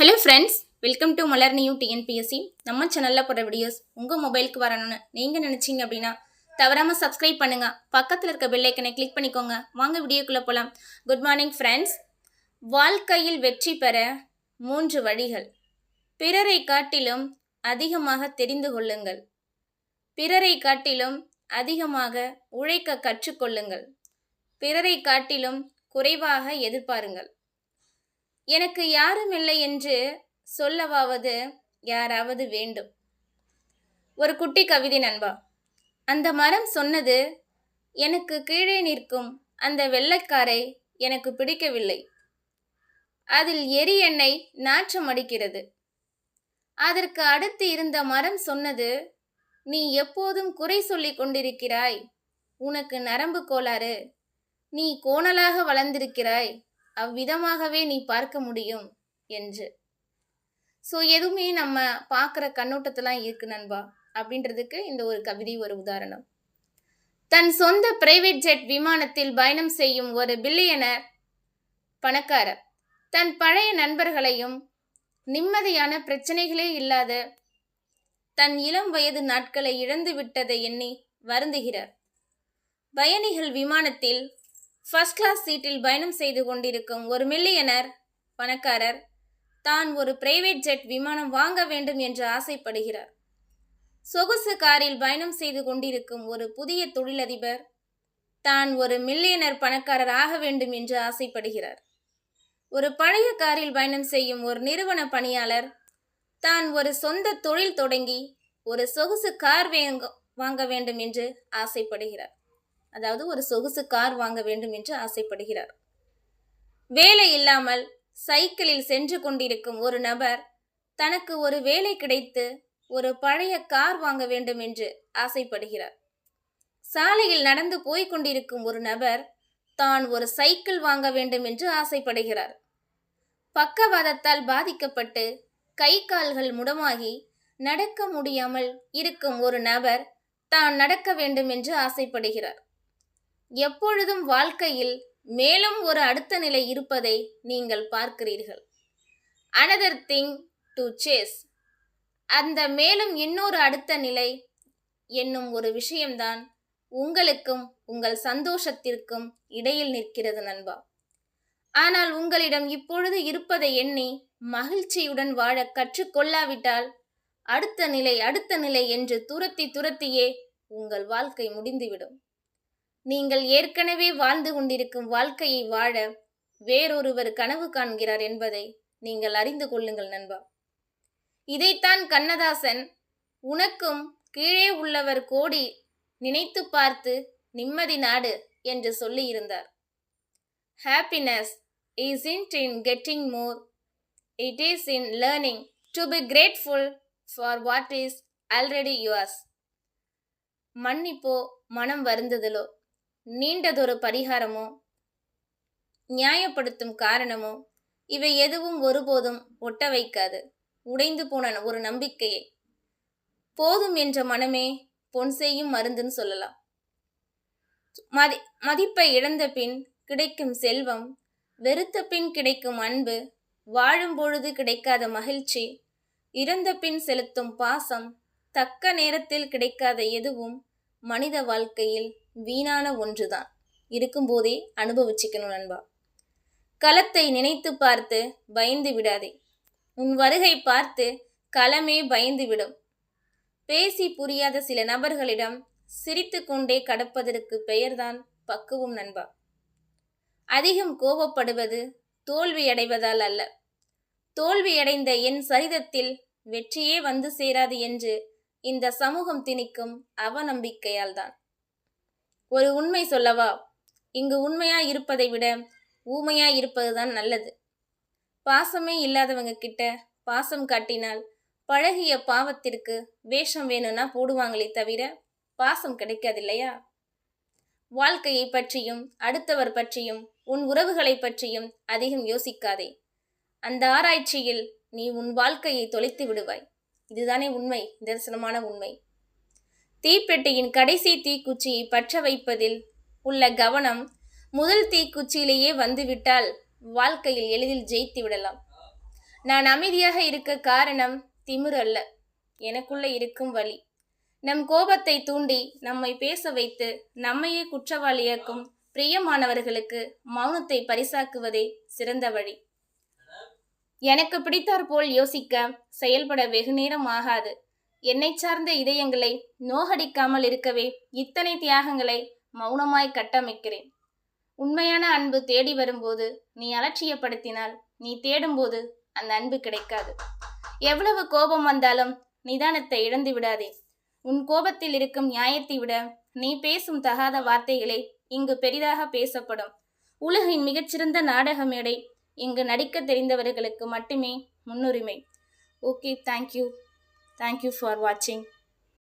Hello friends welcome to Malar new TNPSC நம்ம சேனலில் போடுற வீடியோஸ் உங்கள் மொபைலுக்கு வரணும்னு நீங்கள் நினச்சிங்க அப்படின்னா தவறாமல் சப்ஸ்கிரைப் பண்ணுங்கள் பக்கத்தில் இருக்க பெல் கிளிக் பண்ணிக்கோங்க. வாங்க வீடியோக்குள்ளே போகலாம் குட் மார்னிங் ஃப்ரெண்ட்ஸ் வாழ்க்கையில் வெற்றி பெற மூன்று வழிகள். பிறரை காட்டிலும் அதிகமாக தெரிந்து கொள்ளுங்கள். பிறரை காட்டிலும் அதிகமாக உழைக்க கற்றுக்கொள்ளுங்கள் பிறரை காட்டிலும் குறைவாக எதிர்பாருங்கள். எனக்கு யாரும் இல்லை என்று சொல்லவாவது யாராவது வேண்டும். ஒரு குட்டி கவிதை நண்பா அந்த மரம் சொன்னது எனக்கு கீழே நிற்கும் அந்த வெள்ளைக்காரை எனக்கு பிடிக்கவில்லை. அதில் எரி எண்ணெய் நாற்றம் அடிக்கிறது. அதற்கு அடுத்து இருந்த மரம் சொன்னது நீ எப்போதும் குறை சொல்லிக் கொண்டிருக்கிறாய். உனக்கு நரம்பு கோளாறு. நீ கோணலாக வளர்ந்திருக்கிறாய். அவ்விதமாகவே நீ பார்க்க முடியும் என்று. ஸோ எதுவுமே நம்ம பார்க்குற கண்ணோட்டத்தெல்லாம் இருக்கு நண்பா அப்படின்றதுக்கு இந்த ஒரு கவிதை ஒரு உதாரணம். தன் சொந்த பிரைவேட் ஜெட் விமானத்தில் பயணம் செய்யும் ஒரு பில்லியனர் பணக்காரர். தன் பழைய நண்பர்களையும் நிம்மதியான பிரச்சனைகளே இல்லாத தன் இளம் வயது நாட்களை இழந்து விட்டதை எண்ணி வருந்துகிறார். பயணிகள் விமானத்தில் ஃபர்ஸ்ட் கிளாஸ் சீட்டில் பயணம் செய்து கொண்டிருக்கும் ஒரு மில்லியனர் பணக்காரர் தான் ஒரு பிரைவேட் ஜெட் விமானம் வாங்க வேண்டும் என்று ஆசைப்படுகிறார். சொகுசு காரில் பயணம் செய்து கொண்டிருக்கும் ஒரு புதிய தொழிலதிபர் தான் ஒரு மில்லியனர் பணக்காரர் ஆக வேண்டும் என்று ஆசைப்படுகிறார். ஒரு பழைய காரில் பயணம் செய்யும் ஒரு நிறுவன பணியாளர் தான் ஒரு சொந்த தொழில் தொடங்கி ஒரு சொகுசு கார் வாங்க வேண்டும் என்று ஆசைப்படுகிறார். அதாவது ஒரு சொகுசு கார் வாங்க வேண்டும் என்று ஆசைப்படுகிறார். வேலை இல்லாமல் சைக்கிளில் சென்று கொண்டிருக்கும் ஒரு நபர் தனக்கு ஒரு வேலை கிடைத்து ஒரு பழைய கார் வாங்க வேண்டும் என்று ஆசைப்படுகிறார். சாலையில் நடந்து போய்க் கொண்டிருக்கும் ஒரு நபர் தான் ஒரு சைக்கிள் வாங்க வேண்டும் என்று ஆசைப்படுகிறார். பக்கவாதத்தால் பாதிக்கப்பட்டு கை கால்கள் முடமாகி நடக்க முடியாமல் இருக்கும் ஒரு நபர் தான் நடக்க வேண்டும் என்று ஆசைப்படுகிறார். எப்பொழுதும் வாழ்க்கையில் மேலும் ஒரு அடுத்த நிலை இருப்பதை நீங்கள் பார்க்கிறீர்கள். அனதர் திங் டு சேஸ் அந்த மேலும் இன்னொரு அடுத்த நிலை என்னும் ஒரு விஷயம்தான் உங்களுக்கும் உங்கள் சந்தோஷத்திற்கும் இடையில் நிற்கிறது நண்பா. ஆனால் உங்களிடம் இப்பொழுது இருப்பதை எண்ணி மகிழ்ச்சியுடன் வாழ கற்றுக்கொள்ளாவிட்டால் அடுத்த நிலை அடுத்த நிலை என்று துரத்தி துரத்தியே உங்கள் வாழ்க்கை முடிந்துவிடும். நீங்கள் ஏற்கனவே வாழ்ந்து கொண்டிருக்கும் வாழ்க்கையை வாழ வேறொருவர் கனவு காண்கிறார் என்பதை நீங்கள் அறிந்து கொள்ளுங்கள் நண்பா. இதைத்தான் கண்ணதாசன் உனக்கும் கீழே உள்ளவர் கோடி நினைத்து பார்த்து நிம்மதி நாடு என்று சொல்லியிருந்தார். Happiness is in in getting more it is in learning to be grateful for what is already yours மன்னிப்போ மனம் வருந்துதலோ? நீண்டதொரு பரிகாரமோ? நியாயப்படுத்தும் காரணமோ? இவை எதுவும் ஒருபோதும் ஒட்ட வைக்காது. உடைந்து போன ஒரு நம்பிக்கையை. போதும் என்ற மனமே பொன் செய்யும் மருந்துன்னு சொல்லலாம். மதி மதிப்பை இழந்த பின் கிடைக்கும் செல்வம் வெறுத்த பின் கிடைக்கும் அன்பு வாழும் பொழுது கிடைக்காத மகிழ்ச்சி இறந்த பின் செலுத்தும் பாசம் தக்க நேரத்தில் கிடைக்காத எதுவும் மனித வாழ்க்கையில் வீணான ஒன்றுதான். இருக்கும்போதே அனுபவிச்சுக்கணும் நண்பா. களத்தை நினைத்து பார்த்து பயந்து விடாதே. உன் வருகை பார்த்து களமே பயந்து விடும். பேசி புரியாத சில நபர்களிடம் சிரித்து கொண்டே கடப்பதற்கு பெயர்தான் பக்குவம் நண்பா. அதிகம் கோபப்படுவது தோல்வியடைவதால் அல்ல. தோல்வியடைந்த என் சரிதத்தில் வெற்றியே வந்து சேராது என்று இந்த சமூகம் திணிக்கும் அவநம்பிக்கையால் தான் ஒரு உண்மை சொல்லவா? இங்கு உண்மையா இருப்பதை விட ஊமையா இருப்பதுதான் நல்லது. பாசமே இல்லாதவங்க கிட்ட பாசம் காட்டினால் பழகிய பாவத்திற்கு வேஷம் வேணும்னா போடுவாங்களே தவிர பாசம் கிடைக்காது இல்லையா வாழ்க்கையை பற்றியும் அடுத்தவர் பற்றியும் உன் உறவுகளை பற்றியும் அதிகம் யோசிக்காதே. அந்த ஆராய்ச்சியில் நீ உன் வாழ்க்கையை தொலைத்து விடுவாய். இதுதானே உண்மை தரிசனமான உண்மை. தீப்பெட்டியின் கடைசி தீக்குச்சியை பற்ற வைப்பதில் உள்ள கவனம் முதல் தீக்குச்சியிலேயே வந்துவிட்டால் வாழ்க்கையில் எளிதில் ஜெயித்து விடலாம். நான் அமைதியாக இருக்க காரணம் திமிர் அல்ல எனக்குள்ள இருக்கும் வழி நம் கோபத்தை தூண்டி நம்மை பேச வைத்து நம்மையே குற்றவாளியாக்கும் பிரியமானவர்களுக்கு மௌனத்தை பரிசாக்குவதே சிறந்த வழி. எனக்கு பிடித்தாற்போல் யோசிக்க செயல்பட வெகு நேரம் ஆகாது. என்னை சார்ந்த இதயங்களை நோகடிக்காமல் இருக்கவே இத்தனை தியாகங்களை மௌனமாய் கட்டமைக்கிறேன். உண்மையான அன்பு தேடி வரும்போது நீ அலட்சியப்படுத்தினால் நீ தேடும்போது அந்த அன்பு கிடைக்காது. எவ்வளவு கோபம் வந்தாலும் நிதானத்தை இழந்து விடாதே. உன் கோபத்தில் இருக்கும் நியாயத்தை விட நீ பேசும் தகாத வார்த்தைகளே இங்கு பெரிதாக பேசப்படும். உலகின் மிகச்சிறந்த நாடக மேடை இங்கு நடிக்க தெரிந்தவர்களுக்கு மட்டுமே முன்னுரிமை. ஓகே தேங்க்யூ தேங்க்யூ ஃபார் வாட்சிங்